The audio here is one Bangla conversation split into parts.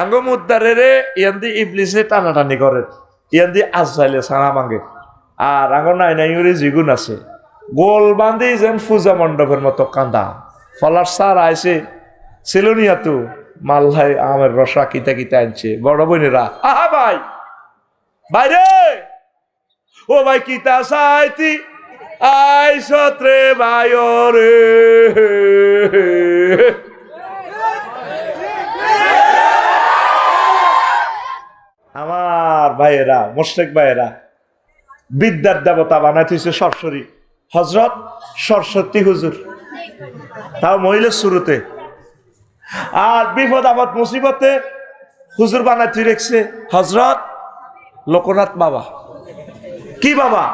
আঙ্গ মুদ্দারে রে ইয়ান্দি ইবলিসে টানাটানি করে। ইয়ান্দি আজরাইলে সানা মাঙ্গে আর আঙ্গ নাই নাই ওরে জিগুন আছে। গোল বান্ধি যেন পূজা মণ্ডপের মতো কান্দা। ফলার সার আইছে সেলুনিয়া তু মাল্লাই আমের রসা কিতা কিতা আনছে। বড় বোনেরা, আহা ভাই! বাইরে! ও ভাই, কিতা সাইতি আই সত্রে ভাই রে ভাইয়েরা মোশেক ভাইয়েরা, বিদ্যার দেবতা বানাইতেছে সরস্বরী হজরত সরস্বতী হুজুর। তাও মহিলার শুরুতে। আর বিপদ আপদ মুসিবতে হুজুর বানাইতে রেখছে হজরত লোকনাথ বাবা। কি বাবা?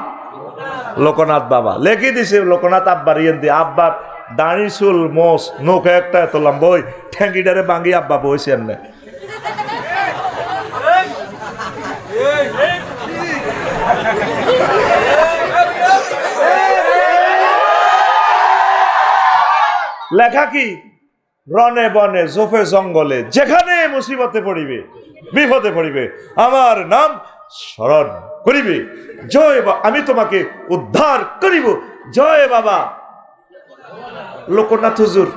লোকনাথ বাবা। লেখি দিছে লোকনাথ আব্বার ইয়েন দিয়ে, আব্বার দাঁড়ি, চুল মোস নৌকা একটা এত লম্বা ওই ঠ্যাঙ্গিটারে বাঙ্গি আব্বা বইছে এমনি লেখা কি? রনে বনে জোফে জঙ্গলে, যেখানে মুসিবতে পড়িবে, বিপদে পড়িবে। আমার নাম স্মরণ করিবে। জয় বা আমি তোমাকে উদ্ধার করিব। জয় বাবা। লোকনাথ হুজুর।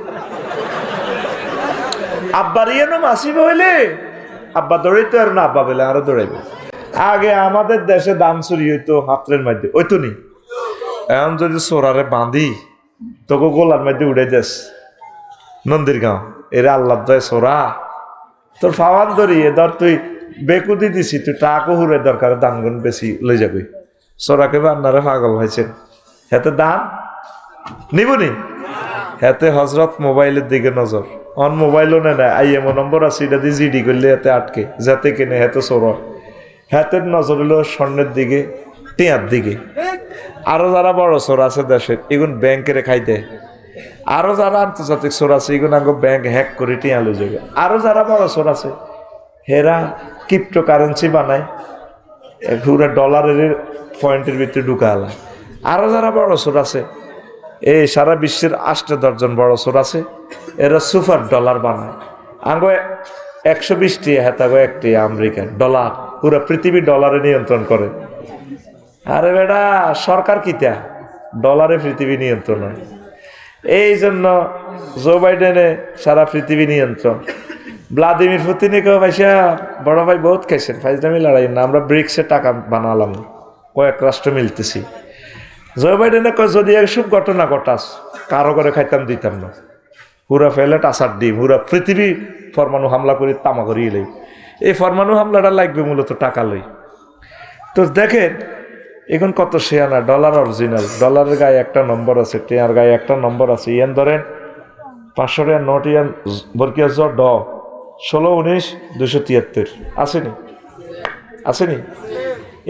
আব্বার ইয়ে নাম আসিব হইলে? আব্বা দৌড়াইতে আর না, আব্বা বলে আরও দৌড়াইবে। আগে আমাদের দেশে দাম চুরি হইতো হাতের মধ্যে। ওই তো নি। এখন যদি সোরারে বাঁধি তোকে গোলার মধ্যে উড়ে দেস নন্দির গাঁও এরা আল্লাহ দয় সোরা। তোর ফাওয়ান ধরি ধর তুই বেকুদি দিছি, তুই টাকও হুরে দরকার দান গুণ বেশি লই যাবি। সোরাকে বান্নারে পাগল হয়েছেন হেতে দান? নিবনি হেতে হজরত মোবাইলের দিকে নজর। অন মোবাইলও নেয় না আইএমও নম্বর আছে, এটা দিয়ে জিডি করলে এতে আটকে। যাতে কিনে হেতে সোর। হাতের নজর হলো স্বর্ণের দিকে। টিয়ার দিকে। আরও যারা বড় চোর আছে দেশের এগুন ব্যাংকে খাই দেয় আরও যারা আন্তর্জাতিক চোর আছে, এগুন আগে ব্যাংক হ্যাক করে টিয়া লই যাবে আরও যারা বড় চোর আছে, হেরা ক্রিপ্টো কারেন্সি বানায় পুরো ডলারের পয়েন্টের ভিতরে ঢুকা আলা আরও যারা বড় চোর আছে এই সারা বিশ্বের আষ্ট দশজন বড় চোর আছে, এরা সুপার ডলার বানায়। আঙ্গ একশো বিশটি হেতাগো একটি আমেরিকান ডলার পুরো পৃথিবী ডলারে নিয়ন্ত্রণ করে। আরে বেটা, সরকার কিতা? ডলারে পৃথিবী নিয়ন্ত্রণ। এই জন্য জো বাইডেনে সারা পৃথিবী নিয়ন্ত্রণ। ভ্লাদিমির পুতিনকেও ভাইসা বড় ভাই বহুত খাইছেন, ফাইজলামি লড়াই না, আমরা ব্রিক্সে টাকা বানালাম, কয়েক রাষ্ট্র মিলতেছি। জো বাইডেনে কয়, যদি এসব ঘটনা ঘটাস, কারও করে খাইতাম, দিতাম না। পুরা ফেলে টাসার ডিম পুরা পৃথিবী ফরমানু হামলা করে, তামা করিয়ে এই ফরমানু হামলাটা লাগবে মূলত টাকা লই। তো দেখেন এখন কত শেয়ানা ডলার অরিজিনাল। ডলারের গায়ে একটা নম্বর আছে, টেয়ার গায়ে একটা নম্বর আছে। ইয়ান ধরেন পাঁচশো টাকার নোট ইয়ান বরকিয়া ড। ষোলো, উনিশ দুশো তিয়াত্তর। আসেনি? আসেনি?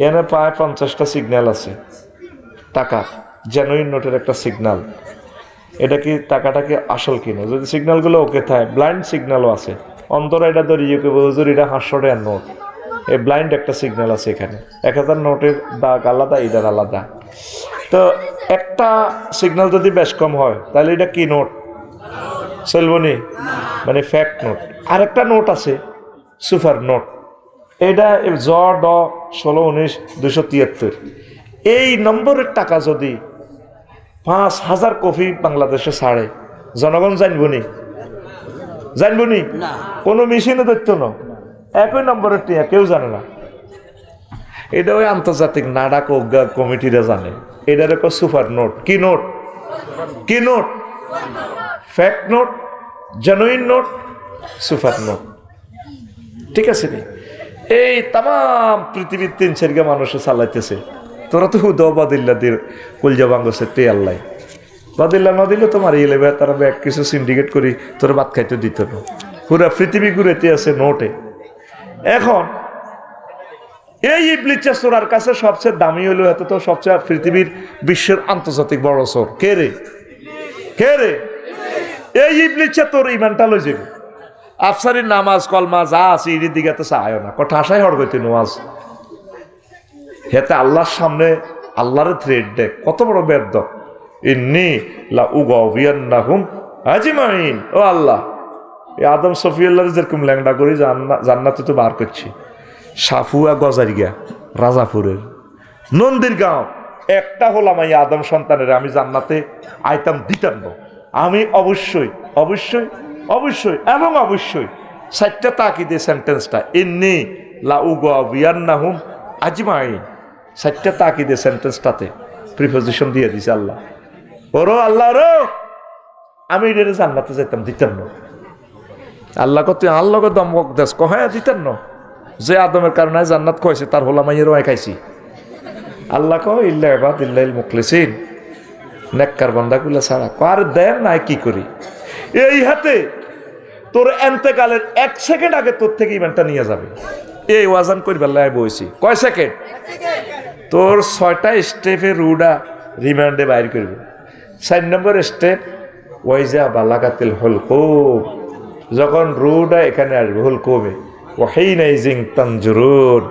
এখানে প্রায় পঞ্চাশটা সিগন্যাল আছে। টাকা জেনুইন নোটের একটা সিগন্যাল এটা কি টাকাটা কি আসল কিনা? যদি সিগন্যালগুলো ওকে থাকে ব্লাইন্ড সিগন্যালও আছে। অন্তরা এটা ধরিয়ে কেবল হুজুর, এটা হাঁসশো টাকার নোট। এই ব্লাইন্ড একটা সিগন্যাল আছে এখানে। এক হাজার নোটের দাগ আলাদা ইদার আলাদা। তো একটা সিগন্যাল যদি বেশ কম হয় তাহলে এটা কি নোট? সেলবনি? মানে ফ্যাক্ট নোট। আরেকটা নোট আছে সুপার নোট। এটা জ ড ষোলো উনিশ দুশো তিয়াত্তর। এই নম্বরের টাকা যদি পাঁচ হাজার কপি বাংলাদেশে ছাড়ে জনগণ জানবনি জানবনি কোনো মেশিনে ধরতো না। একই নম্বরের টিয়া, কেউ জানে না। এটা ওই আন্তর্জাতিক নাডাক কমিটিরা জানে। এটার একটা সুপার নোট। কি নোট? কি note? Fact note? Genuine note? Super note. ঠিক আছে নি? এই তাম পৃথিবীর তিন চারগা মানুষে চালাইতেছে। তোরা তো হুদ বাদিল্লা দিয়ে কলজা বাঙ্গছে তে আল্লাহ বাদিল্লা না দিলে তো মারিয়ে লেবে তারা কিছু সিন্ডিকেট করি, তোর ভাত খাইতে দিত না। পুরা পৃথিবী ঘুরেতে আছে নোটে। এখন, এই ইবলিচা চোরার কাছে সবচেয়ে দামি হলো এত তো সবচেয়ে পৃথিবীর বিশ্বের আন্তর্জাতিক বড় চোর কে রে? কে রে? এই ইবলিচা তোর ইমানটা লই যাবে। আফসারির নামাজ, কলমা, যা আছে ইডির দিকে তো চায় না। কটা আশাই হড় গইতে নোয়াজ হেতে আল্লাহর সামনে আল্লাহর থ্রেড দেখ, কত বড় বেদ ইন্নি লা উগাউবিয়ান্নাহুম আজমাইন। ও আল্লাহ। এই আদম সফিউল্লাহ যেরকম ল্যাংডা করি, জান্না- জান্নাতে তো বার করছি। সাফুয়া গজারিয়া রাজাপুরের। নন্দীর গাঁও। একটা হলাম এই আদম সন্তানের আমি জান্নাতে আইতাম, দিতাম না। আমি অবশ্যই অবশ্যই অবশ্যই এবং অবশ্যই চারটা তাকিদে সেন্টেন্সটা ইন্নি লা উগাবিয়ান্নাহুম আজমাইন। চারটা তাকিদে সেন্টেন্সটাতে প্রিপোজিশন দিয়ে দিছে আল্লাহ। ওরো আল্লাহ রো আমি এটা জান্নাতে যেতাম দিতাম না। আল্লাহ কত আল্লাহ দমক দেশ কহে দিতেন না। যে আদমের কারণে জান্নাত কয়েছে তার হোলা মাইয়েরও খাইছি। আল্লাহ কহ, ইল্লা এবাদ ইল্লাইল মুখলিসিন। নেককার বান্দাগুলা ছাড়া কার দেন নাই কি করি? এই হাতে তোর এন্তেকালের এক সেকেন্ড আগে তোর থেকে ইভেন্টটা নিয়ে যাবে। এই ওয়াজান করি বেলায় বইছি। কয় সেকেন্ড? তোর ছয়টা স্টেপে রুডা রিমান্ডে বাইর করবে। চার নম্বর স্টেপ, ওয়াইজা বালাকাতিল হলকুম। যখন রুডা এখানে আসবে হলকুমে ওয়াহেই নাই জিং তানজুরুন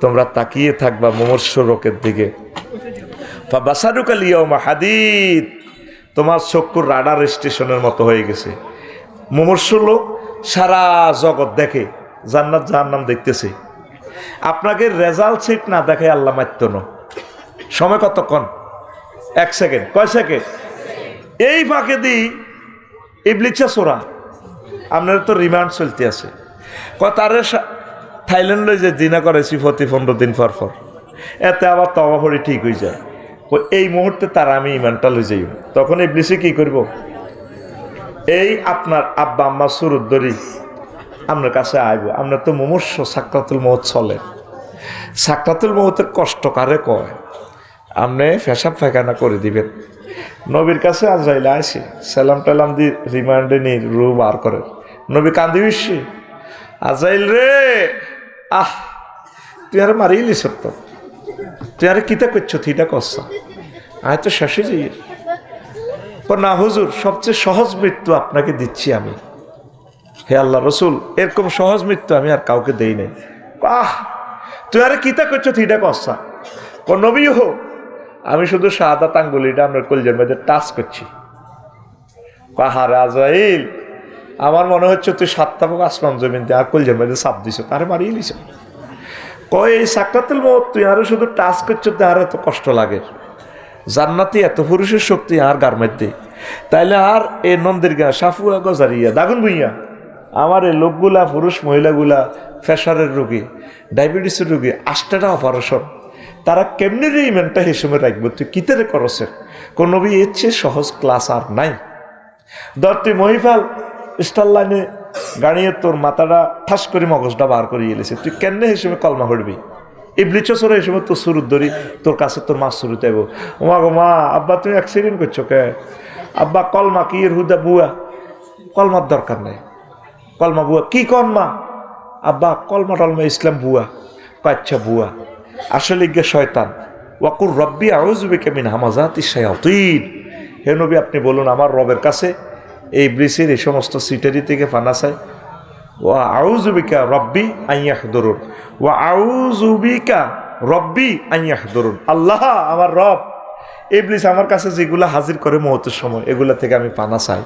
তোমরা তাকিয়ে থাকবা মুমর্ষ রোকের দিকে। বাসারুকাল ইয়মা হাদিদ তোমার চক্ষুর রাডার স্টেশনের মতো হয়ে গেছে। মুমর্ষ লোক সারা জগৎ দেখে, জান্নাত জাহান্নাম দেখতেছে। আপনাকে রেজাল্ট সিট না দেখে আল্লাহ মাত্য না। সময় কতক্ষণ? এক সেকেন্ড। কয় সেকেন্ড? এই ফাঁকে দি ইবলিচা সোরা। আপনার তো রিমান্ড চলতে আছে। ক তারে সা- থাইল্যান্ড যে দিনা করেছি প্রতি পনেরো দিন পর পর, এতে আবার তবা ভরি ঠিক হয়ে যায়। এই মুহূর্তে তার আমি ইমানটা লই যাই তখন ইবলিসে কি করব? এই আপনার আব্বা আম্মা সুরুদ্দরি আপনার কাছে আইব। আপনার তো মুমূর্ষ সাক্রাতুল মহৎ চলে। সাক্রাতুল মহতের কষ্ট কারে কয়? আপনি ফেসাব ফাঁকানা করে দিবেন। নবীর কাছে আজরাইলে আসি সালাম টালাম দি রিমান্ডে নি রু বার করে নবী কান্দি বিশ্বে আজরাইল রে! আহ, তুই আর মারিলি সত্য। তুই আর কিতা করছ, থিটা করছ আয় তো শেষে যাই। না, হুজুর, সবচেয়ে সহজ মৃত্যু আপনাকে দিচ্ছি আমি। হে আল্লাহ রসুল, এরকম সহজ মৃত্যু আমি আর কাউকে দেই নাই। আহ, তুই আরে কিতা করছ, থিটা কসা। কোন নবী হো, আমি শুধু সাদা তাঙ্গুলিটা আপনার কলজের মধ্যে টাচ করছি। কাহারে আজরাইল আমার মনে হচ্ছে তুই সাতটা পোক আসমান জমিন দিয়ে আর কলজের মধ্যে চাপ দিছ, তারে মারিয়ে নিছ কয়, এই সাকরাতুল মত তুই আরও শুধু টাচ করছ, তার এত কষ্ট লাগে। জান্নাতি এত পুরুষের শক্তি, আর গার মধ্যে? তাইলে আর এ নন্দির গা, সাফুয়া গজারিয়া, দাগুন ভুইয়া। আমার এই লোকগুলা, পুরুষ মহিলাগুলা প্রেশারের রোগী, ডায়াবেটিসের রোগী, আষ্টাটা অপারেশন। তারা কেমনি রে ইমেন্টটা হিসেবে রাখব? তুই কিতারে করছে কোনো নবী এর চেয়ে সহজ ক্লাস আর নাই। ধর, তুই মহিফাল স্টার লাইনে গাড়িয়ে তোর মাথাটা ঠাস করে মগজটা বার করে এলেছে। তুই কেমনে হিসেবে কলমা করবি ইবলিচসরে হিসেবে তোর শুরুর ধরি তোর কাছে তোর মাছ শুরু চাইব ওমা গো মা, আব্বা তুমি অ্যাক্সিডেন্ট করছ কে? আব্বা, কলমা কি হুদা বুয়া? কলমার দরকার নাই। কলমা বুয়া। কি কলমা আব্বা, কলমা টলমা ইসলাম বুয়া। কাচ্ছা বুয়া। আসলে গিয়ে শয়তান। ওয়াকুর রব্বি আউজুবিকে মিন হামাজাত ইসায়াতিন হে নবী, আপনি বলুন, আমার রবের কাছে এই ব্রিসের এই সমস্ত সিটারি থেকে ফানা চাই ও আউজুবিকা রব্বি আইয়াহ দরুন ও আউজুবিকা রব্বি আইয়াহ দরুন আল্লাহ, আমার রব এই ইবলিস আমার কাছে যেগুলা হাজির করে মুহূর্তের সময়, এগুলা থেকে আমি পানা চাই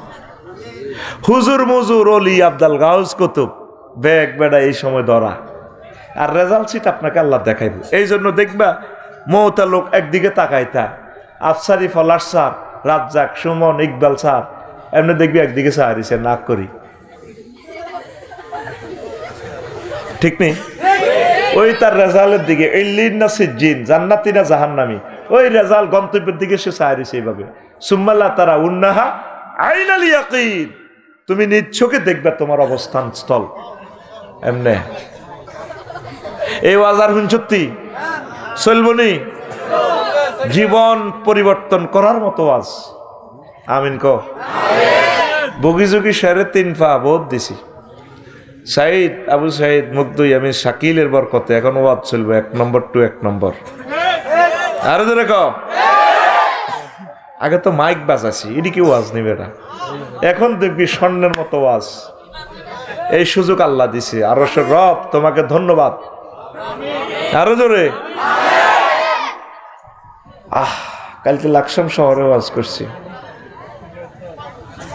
হুজুর মুজুর অলি আবদাল গাউজ কুতুব ব্যাগ বেড়া, এই সময় ধরা। আর রেজাল্ট সিট আপনাকে আল্লাহ দেখাইব। এই জন্য দেখবা মৌতা লোক একদিকে তাকাইতা, আফসারি ফলার স্যার, রাজ্জাক, সুমন, ইকবাল স্যার এমনি দেখবি একদিকে সাহারিছে নাক করি। ঠিক নেই? ওই তার রেজাল্টের দিকে ইল্লিন না সিজ্জিন জান্নাতি না জাহান্নামি? ওই রেজাল্ট গন্তব্যের দিকে সে সাহারিছে এইভাবে। সুম্মাল্লাহ তারা উন্নাহা আইনাল ইয়াকিন। তুমি চোখে দেখবে তোমার অবস্থান স্থল। এমনে। এই ওয়াজার সত্যি? চলবনি জীবন পরিবর্তন করার মতো আজ। আমিন ক বগি যোগী শেরে তিন পা বোধ দিছি। সাইদ আবু সাইদ মুগ্ধই আমি শাকিলের বরকতে এখন ওয়াজ চলবে এক নম্বর টু এক নম্বর। আরও ধরে ক আগে তো মাইক বাজাছি এটি কি ওয়াজ নিবে এটা? এখন দেখবি স্বর্ণের মতো ওয়াজ। এই সুযোগ আল্লাহ দিছে। আর রব, তোমাকে ধন্যবাদ। আরও জোরে। আহ, কালকে লাকসাম শহরে ওয়াজ করছি।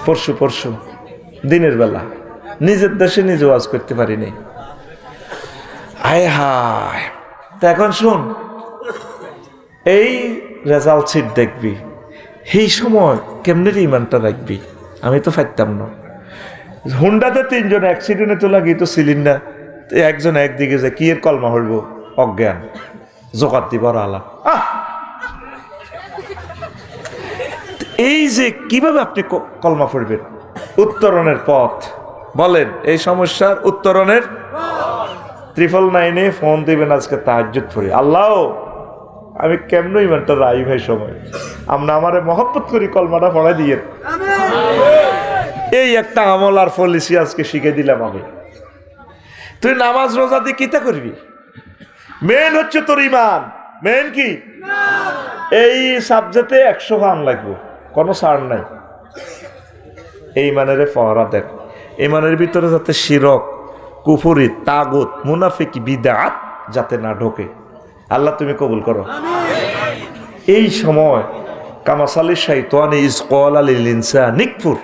পরশু পরশু, দিনের বেলা। নিজের দেশে নিজে ওয়াজ করতে পারি নাই আয় হায়। তা এখন শুন, এই রেজাল্ট সিট দেখবি, সেই সময় কেমনে ইমানটা রাখবি? আমি তো ফাইতাম না। হুন্ডাতে তিনজন অ্যাক্সিডেন্টে তো লাগি তো সিলিন্ডার একজন একদিকে যে কি এর কলমা হইব? অজ্ঞান। জোগাত দিবার আলা। আহ! এই যে কীভাবে আপনি কলমা পড়বেন? উত্তরণের পথ। বলেন এই সমস্যার উত্তরণের ত্রিপল নাইনে ফোন দিবেন আজকে তাহাজ্জুদ পড়ি। আল্লাহ আমি কেমন ইমানটা রাই ভাই সময়? আমরা আমারে মহব্বত করি কলমাটা পড়াই দিয়ে এই একটা আমল আর পলিসি আজকে শিখে দিলাম আমি। তুই নামাজ রোজা দিয়ে কিতা করবি? মেন হচ্ছে তোর ইমান। মেন কি? এই সাবজেক্টে একশো গান লাগবে। কোনো সার নাই। এই মানের পহরা দেখ এই মানের ভিতরে যাতে শিরক, কুফুরি, তাগুত, মুনাফিক, বিদাত যাতে না ঢোকে। আল্লাহ তুমি কবুল করো। এই সময় কামাসালি শাইতানি ইজ কল আলিল ইনসা নিকফুর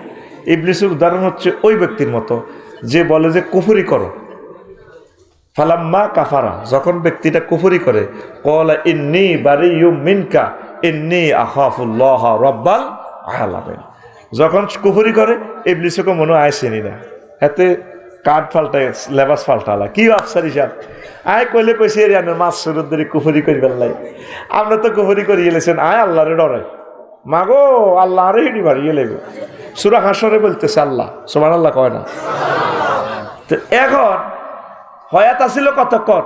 ইবলিসের উদাহরণ হচ্ছে ওই ব্যক্তির মতো, যে বলে যে কুফুরি করো। ফালাম্মা কাফারা, যখন ব্যক্তিটা কুফুরি করে কলা ইন্নি বারি মিনকা, ইন্নি আখাফুল্লাহ রব্বাল আলামিন যখন কুফুরি করে ইবলিসকে মনে আইসেনি না। হাতে কাঠ ফাল্টায়, লেবাস ফাল্টালা কি আফসার হিসাব? আয় কইলে কইছি, এর আনের মাছ সুরুদ্দরি কুফুরি করি বেলাই আমরা তো কুফুরি করি গেলেছেন, আয় আল্লাহরে ডরাই। মাগো আল্লাহ আরে হিডি মারি গেলে সুরা হাসরে বলতেছে আল্লাহ সোমান আল্লাহ কয় না। তো এখন হয়াত আসিল কতক্ষণ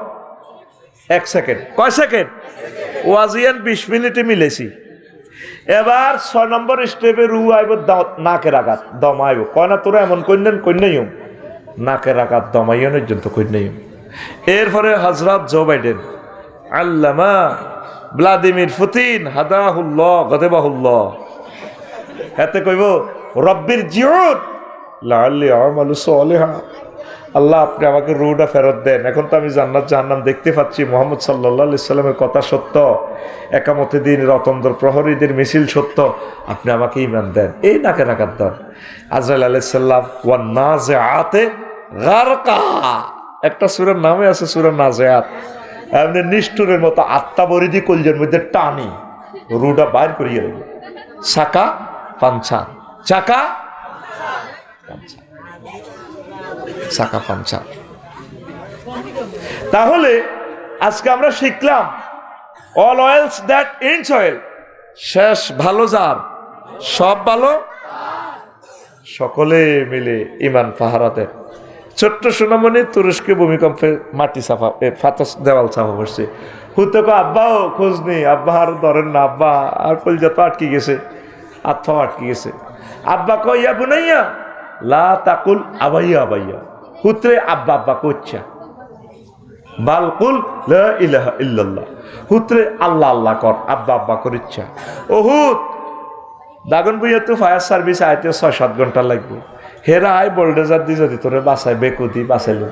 এক সেকেন্ড। কয় সেকেন্ড? ওয়াজিয়ান বিশ মিনিটে মিলেছি এবার ছয় নম্বর স্টেপে রু আইব নাকের আঘাত দম আইব কয় না, তোরা এমন কন্যান কন্যাইম নাকের আঘাত দমাইয়নের জন্য কন্যাইম এরপরে হজরত জো বাইডেন, আল্লামা ভ্লাদিমির পুতিন, হাদাহুল্লাহ, গদেবাহুল্লাহ। এতে কইব, রব্বির জিউন লাল্লি আমালু সলিহা। আল্লাহ, আপনি আমাকে রুটা ফেরত দেন। এখন তো আমি জান্নাত জাহান্নাম দেখতে পাচ্ছি। মোহাম্মদ সাল্লাহ ইসলামের কথা সত্য, একামতে দিন রতন্দ্র প্রহরীদের মিছিল সত্য, আপনি আমাকে ইমান দেন। এই নাকে নাকার দেন আজরাইল আলাইসাল্লাম ওয়ান নাজে আতে একটা সুরের নামে আছে সুরের নাজে আত এমনি নিষ্ঠুরের মতো আত্মা বরিদি কলজের মধ্যে টানি। রুটা বাইর করিয়ে দেবে চাকা পাঞ্চা চাকা চাকা পাঞ্চা। তাহলে আজকে আমরা শিখলাম all oils that ends oil শেষ ভালো যার সব ভালো? সকলে মিলে ইমান পাহারাদের ছোট্ট সোনামণি তুরস্কে ভূমিকম্পে মাটি এ, ফাতস দেওয়াল চাপা পড়ছে। হুতে কো আব্বাও খোঁজ নেই আব্বা আর ধরেন না আব্বা আর কলজা তো আটকে গেছে। আত্মাও আটকে গেছে। আব্বা কইয়া বুনাইয়া লা তাকুল আবাইয়া আবাইয়া। হুত্রে আব্বা আব্বা করছে। বালকুল ইলাহা ইল্লাল্লাহ। হুত্রে আল্লাহ আল্লাহ কর, আব্বা আব্বা করিচ্ছা। ওহুত দাগন বইয়া তো ফায়ার সার্ভিস আইতে ছয়, সাত ঘণ্টা লাগবে। হেরা আয় বোল্ডেজার দি যদি তোরে বাসায় বেকুদি বাসাইল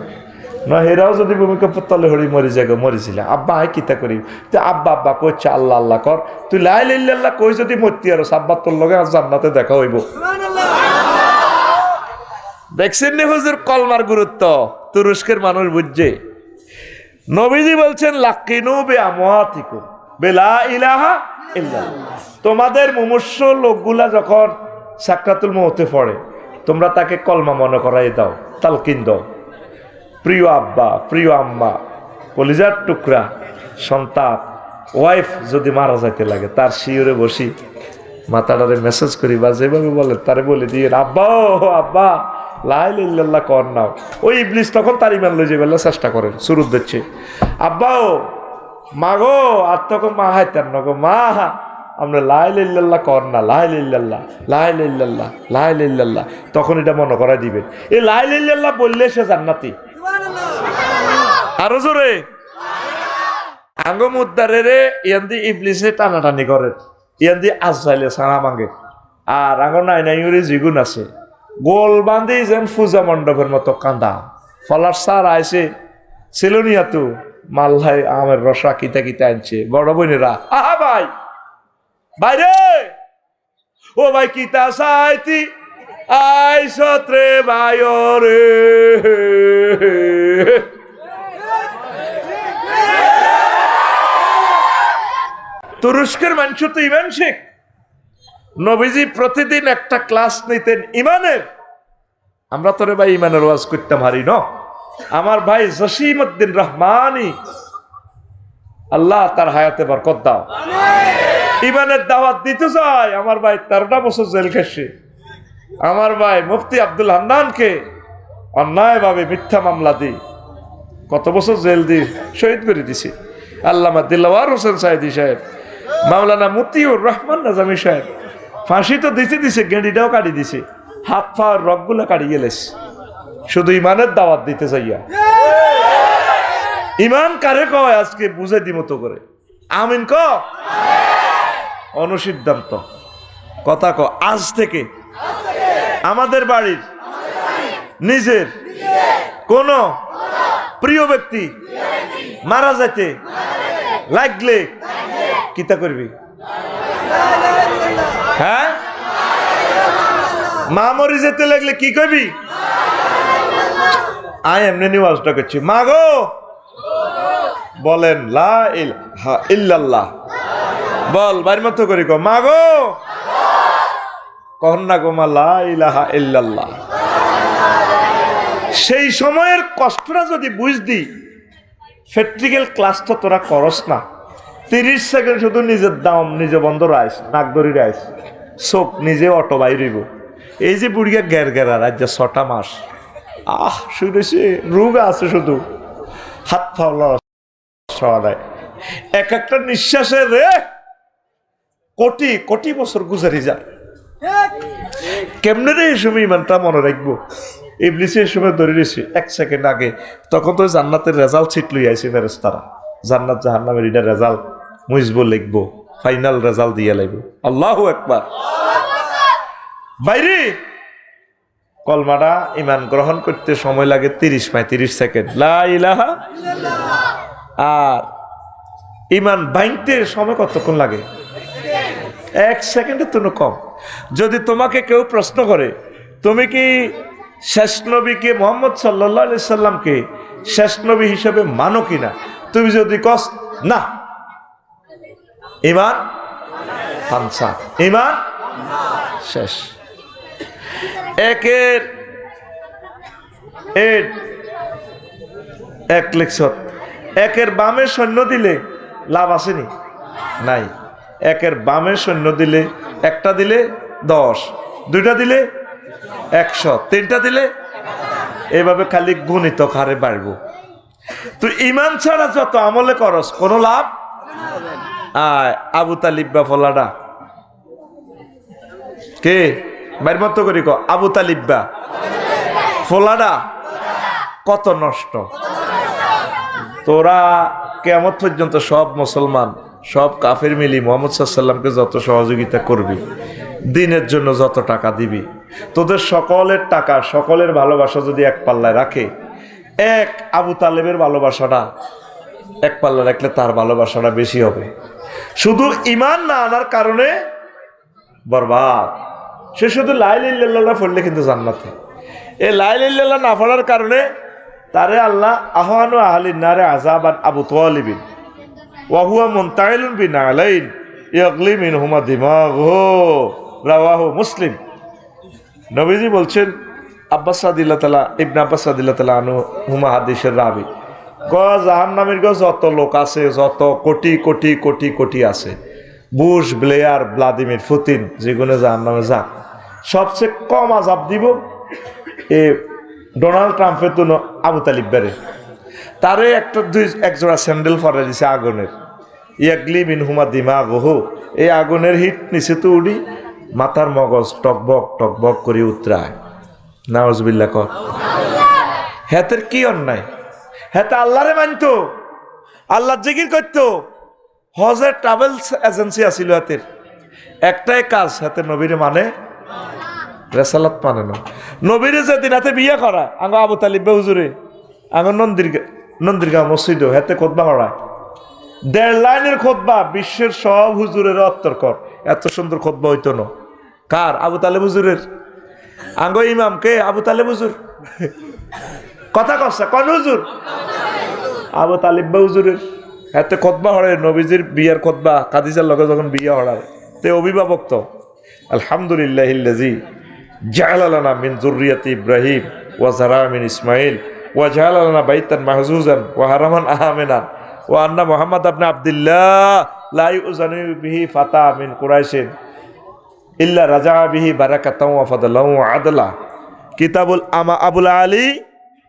না, হেরাও যদি ভূমিকম্প তলে হরি মরি যাগে মরিছিল আব্বা আয় কিতা করি? তো আব্বা আব্বা কইছে আল্লাহ আল্লাহ কর। তুই লাই লাল্লাহ কই যদি মরতি আর সাব্বা তোর লগে জান্নাতে দেখা হইব। দেখছেন নি হুজুর কলমার গুরুত্ব? তুরস্কের মানুষ বুঝছে। নবীজি বলছেন, লাকিনু বে আমাতিকু বেলা ইলাহা তোমাদের মুমূর্ষ লোকগুলা যখন সাকরাতুল মৌতে পড়ে, তোমরা তাকে কলমা মনে করাই দাও, তালকিন দাও। প্রিয় আব্বা, প্রিয় আম্মা, কলিজার টুকরা, সন্তান, ওয়াইফ যদি মারা যাইতে লাগে, তার শিওরে বসি মাতাটারে মেসেজ করি বা যেভাবে বলে তারে বলে দিয়ে, আব্বা, ও আব্বা লাইল ইল্লাল্লাহ কর নাও। ওই ইবলিস তখন তার ইমান লই যাবে চেষ্টা করেন শুরু দিচ্ছে। আব্বা ও, মা গো, আর তখন মা হাইতেন না গো, মা, আমরা লাইল ইল্লাল্লাহ কর না লাইল ইল্লাল্লাহ লাইল ইল্লাল্লাহ লাইল ইল্লাল্লাহ, তখন এটা মনে করাই দিবেন। এই লাইল ইল্লাল্লাহ বললে সে জান্নাতি। আরও জোরে। আঙ্গ মুদ্দারে রে ইয়ান্দি ইবলিসে টানাটানি করে ইয়ান্দি আজরাইলে সারা মাঙ্গে আর আঙ্গ নাই নাই জিগুন আছে। গোল বান্ধি যেন পূজা মণ্ডপের মতো কান্দা। ফলার সার আইছে সেলুনিয়া তো মাল্লাই আমের রসা কিতা কিতা আনছে। বড় বোনেরা, আহা ভাই! বাইরে! ও ভাই, কিতা সাইতি? আই সত্রে বায়রে তুরস্কের মানুষ তো ইমান শেখ। নবীজি প্রতিদিন একটা ক্লাস নিতেন ইমানের। আমরা তোরে ভাই ইমানের ওয়াজ করতে পারি ন। আমার ভাই জসিম উদ্দিন রহমানি আল্লাহ তার হায়াতে বরকত দাও। ইমানের দাওয়াত দিতে চায় আমার ভাই তেরোটা বছর জেল খেসে। আমার ভাই মুফতি আব্দুল হান্নানকে অন্যায়ভাবে মিথ্যা মামলা দি কত বছর জেল দি শহীদ করে দিছে। আল্লামা দিল্লাওয়ার হোসেন সাহেদি সাহেব মাওলানা মতিউর রহমান নাজামি সাহেব ফাঁসি তো দিতে দিছে, গেঁড়িটাও কাটি দিছে। হাত পা রগগুলো কাটি গেলেস। শুধু ইমানের দাওয়াত দিতে চাইয়া ইমান কারে কয় আজকে? বুঝে দি মতো করে। আমিন ক? অনুসিদ্ধান্ত। কথা ক, আজ থেকে। আমাদের বাড়ির। নিজের। কোন। প্রিয় ব্যক্তি। মারা যাইতে। লাগলে। কিতা করবি? হ্যাঁ? মা মরি যেতে লাগলে কি করবি আই এমনি নিউজটা করছি। মা গো! বলেন, লা ইল্লাল্লাহ। বল, বাড়ির মতো করি গো মা গো! কহন না গো মা, লা ইলাহা সেই সময়ের কষ্টটা যদি বুঝ বুঝদি প্র্যাকটিক্যাল ক্লাসটা তোরা করস না। তিরিশ সেকেন্ড শুধু নিজের দাম, নিজে বন্ধ রাইস, নাক ধরি রাইস। চোখ নিজে অটো বাইরিব এই যে বুড়িয়া গ্যার গেরা রাজ্য ছটা মাস। আহ, শুনেছি রোগ আছে শুধু। হাত ফাওলা এক একটা নিঃশ্বাসে রে, কোটি কোটি বছর গুজারি যায় কেমনে রে এই সময় ইমানটা মনে রাখব? ইবলিসে এই সময় ধরে রয়েছে, এক সেকেন্ড আগে। তখন তো জান্নাতের রেজাল্ট ছিট লই আইছে ফেরেস তারা জান্নাত জাহান্নামের রেজাল্ট। মুইজবো লিখব ফাইনাল রেজাল্ট দিয়ে লাগবো আল্লাহ একবার বাইরে! কলমাটা ইমান গ্রহণ করতে সময় লাগে তিরিশ পঁয়ত্রিশ সেকেন্ড। লা ইলাহা আর ইমান বাইনতে সময় কতক্ষণ লাগে? এক সেকেন্ডের জন্য কম। যদি তোমাকে কেউ প্রশ্ন করে, তুমি কি শেষ নবীকে মোহাম্মদ সাল্লাহ আলি সাল্লামকে শেষ নবী হিসেবে মানো কিনা? তুমি যদি কস, না। ইমান পানসা। ইমান শেষ। একের এর এক লেখছত একের বামে সৈন্য দিলে লাভ আসেনি? নাই। একের বামে সৈন্য দিলে একটা দিলে দশ। দুইটা দিলে একশো। তিনটা দিলে এভাবে খালি গুণিত হারে বাড়ব? তুই ইমান ছাড়া যত আমলে করস কোনো লাভ আবু তালিব বা ফলাডা কে? বাইর মতো করি আবু তালিব্বা ফোলাডা কত নষ্ট। তোরা কেমন পর্যন্ত সব মুসলমান, সব কাফের মিলি মোহাম্মদ সাল্লামকে যত সহযোগিতা করবি, দিনের জন্য যত টাকা দিবি, তোদের সকলের টাকা, সকলের ভালোবাসা যদি এক পাল্লায় রাখে, এক আবু তালেবের ভালোবাসাটা এক পাল্লা রাখলে তার ভালোবাসাটা বেশি হবে। শুধু ইমান না আনার কারণে বরবাদ। সে শুধু লাইলিল্লাহ পড়লে কিন্তু জান্নাতে। এ লাইলিল্লাহ না পড়ার কারণে তারে আল্লাহ আহ্বানু আহলিন নারে আজাবান আবু তোয়ালিবিন ওয়াহুয়া মুনতাইলুন বিন আলাইন, ইয়াগলি মিন হুমা দিমাগ রাওয়াহু মুসলিম। নবীজি বলছেন, আব্বাস সাদিল্লা তালা ইবনে আব্বাস সাদিল্লা তালা আনু হুমা হাদিসের রাবি। জাহান নামের যত লোক আছে যত কোটি কোটি কোটি কোটি আছে। বুশ ব্লেয়ার ভ্লাদিমির পুতিন যেগুলো জাহান নামে যাক। সবচেয়ে কম আজাব দিব এ ডোনাল্ড ট্রাম্পের তো আবু তালিব বেড়ে। তারে একটা দুই একজোড়া স্যান্ডেল ফরে দিছে আগুনের। ইয়াগলি মিন হুমা দিমা গহু এই আগুনের হিট নিচে তো উড়ি মাথার মগজ টকবক টকবক করে উতরায়। নাওজবিল্লা কর। হেতের কি অন্যায়? হেতে আল্লাহরে মানতো। আল্লাহ জিকির করতো। হজের ট্রাভেলস এজেন্সি আছিল হাতের। একটাই কাজ, হাতে নবীরে মানে রেসালাত মানে না। নবীরে যেদিন হাতে বিয়ে করা, আঙ্গ আবু তালিবে হুজুরে, আঙ্গ নন্দির নন্দিরগাঁও মসজিদও হাতে খোদবা করায় দেড় লাইনের খোদবা, বিশ্বের সব হুজুরের অত্তর কর এত সুন্দর খোদবা হইতো না। কার? আবু তালেব হুজুরের। আঙ্গ ইমাম কে? আবু তালেব হুজুর। কথা কসা, কন হুজুর? আবু তালিব বা হুজুরের। এতে খতবা হরে নবীজির বিয়ার খতবা কাদিজার লগে যখন বিয়ে হড়ার তে অভিভাবক তো। আলহামদুলিল্লাহ ইল্লাজি জালালানা মিন জুররিয়াতি ইব্রাহিম ওয়া জারা মিন ইসমাইল ওয়া জালালানা বাইতান মাহজুজান ওয়া হারামান আহামিনান ওয়া আন্না মুহাম্মদ আবনে আব্দুল্লাহ লা ইউজানু বিহি ফাতা মিন কুরাইশিন ইল্লা রাজা বিহি ফাদলাও ওয়া আদলা। কিতাবুল আমা আবুল আলী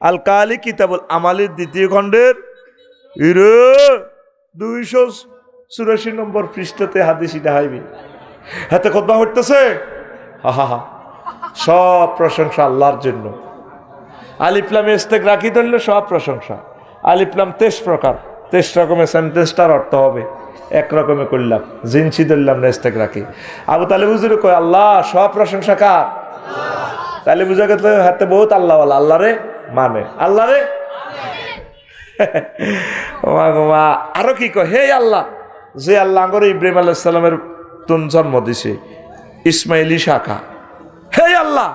আল কালি কিতাবুল আমালির দ্বিতীয় খণ্ডের ইরে দুইশো চুরাশি নম্বর পৃষ্ঠাতে হাদিস এটা হাইবি। হাতে কথা হইতেছে? হা হা সব প্রশংসা আল্লাহর জন্য। আলিফলাম ইস্তেক রাখি ধরলে সব প্রশংসা। আলিফলাম তেইশ প্রকার। তেইশ রকমের সেন্টেন্সটার অর্থ হবে এক রকমে করলাম জিনসি ধরলাম না ইস্তেক রাখি। আবু তালে বুঝিরে কয়, আল্লাহ, সব প্রশংসা কার? তাহলে বুঝা গেল হাতে বহুত আল্লাহ আল্লাহ রে মানে। আল্লাহ রে। আরও কি কয়? হে আল্লাহ। যে আল্লাহ আঙ্গরে ইব্রাহিম আলাইসালামের তুন জন্ম দিছে ইসমাইলি শাখা হে আল্লাহ।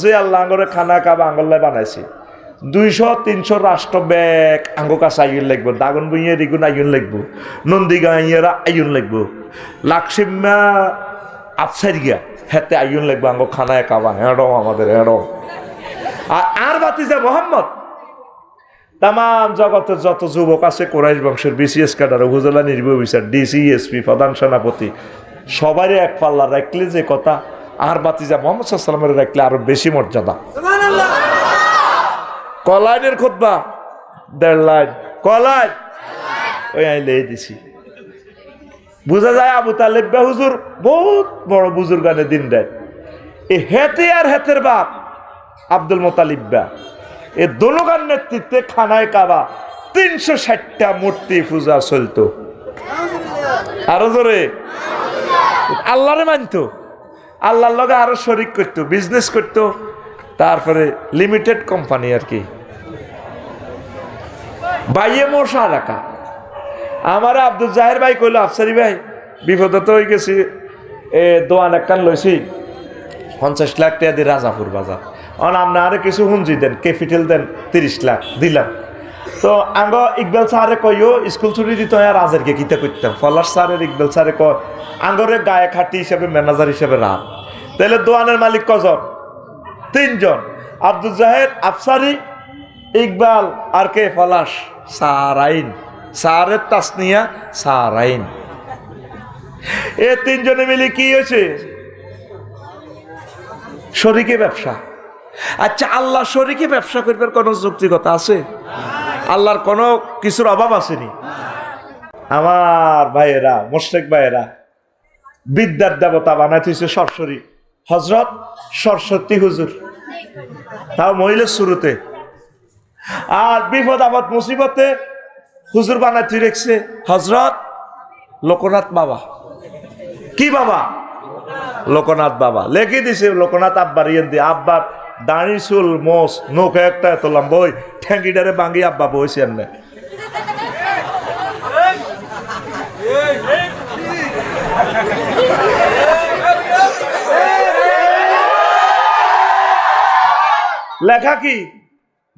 যে আল্লাহ আঙ্গরে খানা কাবা আঙ্গল্লায় বানাইছে। দুইশো তিনশো রাষ্ট্র ব্যাগ আঙ্গ কাছে আইন লাগবো। দাগন বইয়ে দিগুন আইন লাগবো। নন্দী গাইয়েরা আইন লাগবো। লাকসিমা আফসার গিয়া হেতে আইন লাগবো। আঙ্গ খানায় কাবা। হেঁড়ো আমাদের হেঁড়ো। আর আর বাতিজা মোহাম্মদ। তাম জগতের যত যুবক আছে কোরাইশ বংশের বিসিএস ক্যাডার উপজেলা নির্বাহী অফিসার ডিসি এসপি প্রধান সেনাপতি সবারই এক পাল্লা রাখলে যে কথা আর বাতিজা মোহাম্মদ সাল্লামের রাখলে আরও বেশি মর্যাদা। কলাইনের খোদবা দেড় লাইন কলাইন ওই আইলে দিছি। বুঝা যায় আবু তালেব বা হুজুর বহুত বড় বুজুর্গানে দিন দেয়। এ হেতে আর হেতের বাপ। আব্দুল মোতালিব্বা এ দোনোগার নেতৃত্বে খানায় কাবা তিনশো ষাটটা মূর্তি পূজা চলতো। আরও জোরে? আল্লাহরে মানতো। আল্লাহর লগে আরও শরিক করতো বিজনেস করতো। তারপরে লিমিটেড কোম্পানি আর কি। বাইয়ে মশা রাখা। আমার আব্দুল জাহের ভাই কইলো, আফসারি ভাই, বিপদে তো হয়ে গেছি। এ দোয়ান একখান লইছি। পঞ্চাশ লাখ টাকা দিয়ে রাজাপুর বাজার। আপনি আরও কিছু হুঞ্জি দেন ক্যাপিটাল দেন, তিরিশ লাখ দিলাম। তো আঙ্গ ইকবাল স্যারে কইও, স্কুল ছুটি দিত আর রাজেরকে কিতা করতাম? ফলার স্যারের ইকবাল স্যারে ক আঙ্গরে গায়ে খাটি হিসেবে ম্যানেজার হিসেবে রাত তাহলে দোয়ানের মালিক কজন? তিনজন। আব্দুল জাহেদ, আফসারি, ইকবাল আর কে? ফলাস সারাইন। সারের তাসনিয়া, সারাইন। এ তিনজনে মিলে কি হয়েছে? শরিকে ব্যবসা। আচ্ছা আল্লাহ শরিকে ব্যবসা করবার কোনো যুক্তিগতা আছে? আল্লাহর কোনো কিছুর অভাব আসেনি? আমার ভাইয়েরা মোশেক ভাইয়েরা, বিদ্যার দেবতা বানাইতেছে সরস্বরী হজরত সরস্বতী হুজুর। তাও মহিলার শুরুতে। আর বিপদ, আপদ, মুসিবতে হুজুর বানাইতে রেখছে হজরত লোকনাথ বাবা। কি বাবা? লোকনাথ বাবা। লেখি দিছে লোকনাথ আব্বার দিয়ে, আব্বার দাঁড়ি চুল মোস নৌকা একটা এত লম্বা ওই ঠ্যাঙ্গিটারে বাঙ্গি আব্বা বইছে এমনি লেখা কি?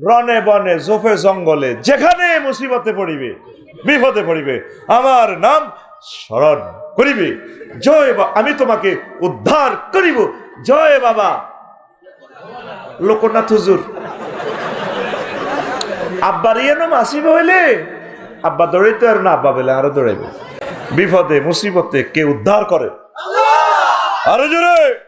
রনে বনে, জোফে জঙ্গলে, যেখানে মুসিবতে পড়িবে, বিপদে পড়িবে, আমার নাম স্মরণ করিবে। জয় আমি তোমাকে উদ্ধার করিব। জয় বাবা। লোকনাথ হুজুর। আব্বার ইয়ে ইয়েনো আসিব হইলে? আব্বা দৌড়াইতে আর না, আব্বা বেলে আরও দৌড়াইবে। বিপদে, মুসিবতে কে উদ্ধার করে? আরও জোরে!